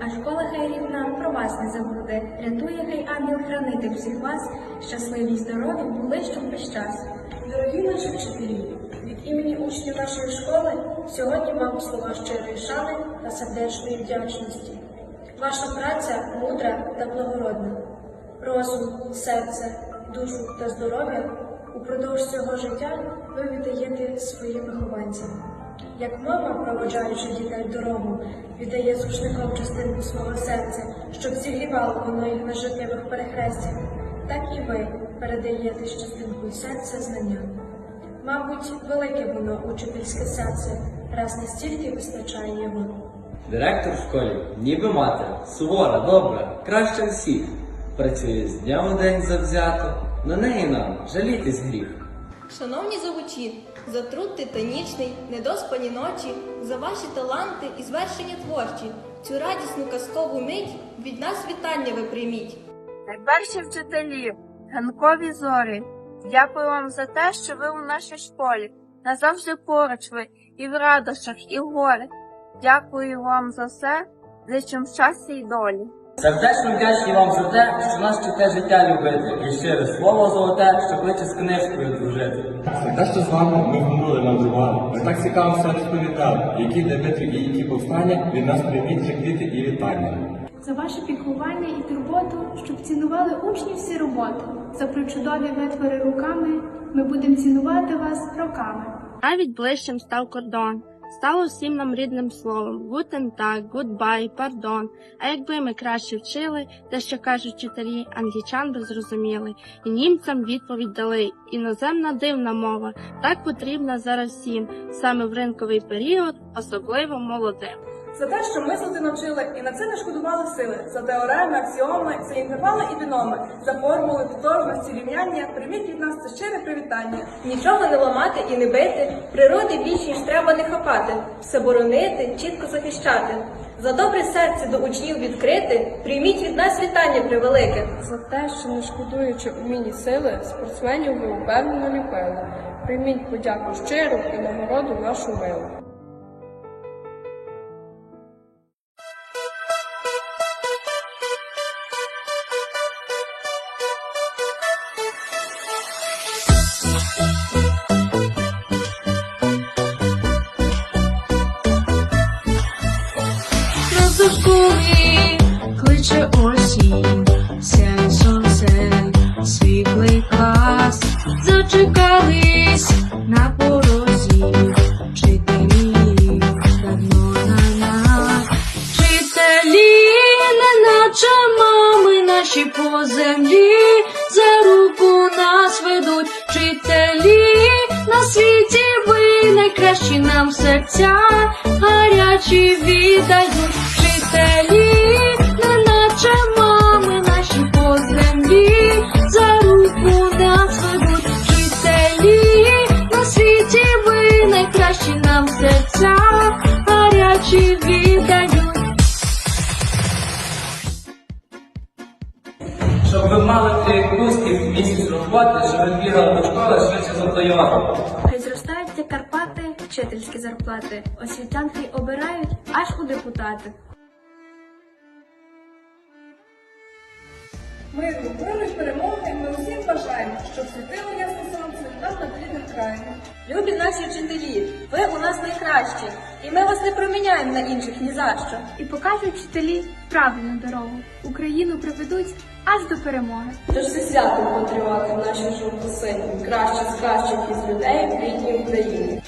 а школа хай рідна про вас не забуде. Рятує хай ангел-хранитель всіх вас, щасливі й здорові були щоб весь час. Дорогі наші вчителі, від імені учнів нашої школи сьогодні вам слова щирої шани та сердечної вдячності. Ваша праця мудра та благородна. Розум, серце, душу та здоров'я упродовж цього життя ви віддаєте своїм вихованцям. Як мама, проводжаючи дітей дорогу, віддає з частинку свого серця, щоб зігрівало воно їх на життєвих перехрестях, так і ви передаєте з частинкою серця знання. Мабуть, велике воно учительське серце, раз настільки вистачає його. Директор в школі, ніби мати, сувора, добра, краща всіх. Працює з дня в день завзято, на неї нам жалітись гріх. Шановні завучі, за труд титанічний, недоспані ночі, за ваші таланти і звершення творчі, цю радісну казкову мить від нас вітання ви прийміть. Найперші вчителі, ранкові зорі, дякую вам за те, що ви у нашій школі. Назавжди поруч ви і в радощах, і в горі. Дякую вам за все, зичим щастя й долі. Сердечно вдячні вам за те, що нас вчите життя любити, і щире слово золоте, що кличе з книжкою дружити. За те, що з вами ми гумули мандрували. Ми так цікаво все розповідали, які для битви і які повстання від нас прийміть вже квіти і вітання. за ваше піклування і турботу, щоб цінували учні всі роботи. За причудові витвори руками ми будемо цінувати вас роками. Навіть ближчим став кордон. Стало всім нам рідним словом Гутен так, гудбай, пардон. А якби ми краще вчили, те, що кажуть вчителі, англічан би зрозуміли, і німцям відповідь дали. Іноземна дивна мова, так потрібна зараз всім, саме в ринковий період, особливо молодим. За те, що мислити навчили і на це не шкодували сили, за теореми, аксіоми, за інтервали і біноми, за формули, тотожності, рівняння, прийміть від нас це щире привітання. Нічого не ламати і не бити, природи більш ніж треба не хапати, все боронити, чітко захищати. За добре серце до учнів відкрити, прийміть від нас вітання превелике. За те, що не шкодуючи умінні сили, спортсменів ви упевнено ліпили. Прийміть подяку щиру і нагороду нашу милу. Розушкує, кличе осінь, сяй сонце, світлий клас, зачекались на порозі, вчителі, давно на нас. Вчителі, неначе мами наші по землі, за руку нас ведуть, вчителі, на світі ви найкращі нам серця, гарячі віддають, ви до школи швидше за Тойотом. Хай зростаються Карпати, вчительські зарплати, освітянки обирають аж у депутати. Миру, миру і перемоги ми усім бажаємо, щоб світило ясне сонце над над рідним краєм. Любі наші вчителі, ви у нас найкращі, і ми вас не проміняємо на інших ні за що. І покажуть вчителі правильну дорогу. Україну приведуть аж до перемоги. Тож це свято потривати в нашій жовто-синій, краще з кращих із людей в рідній Україні.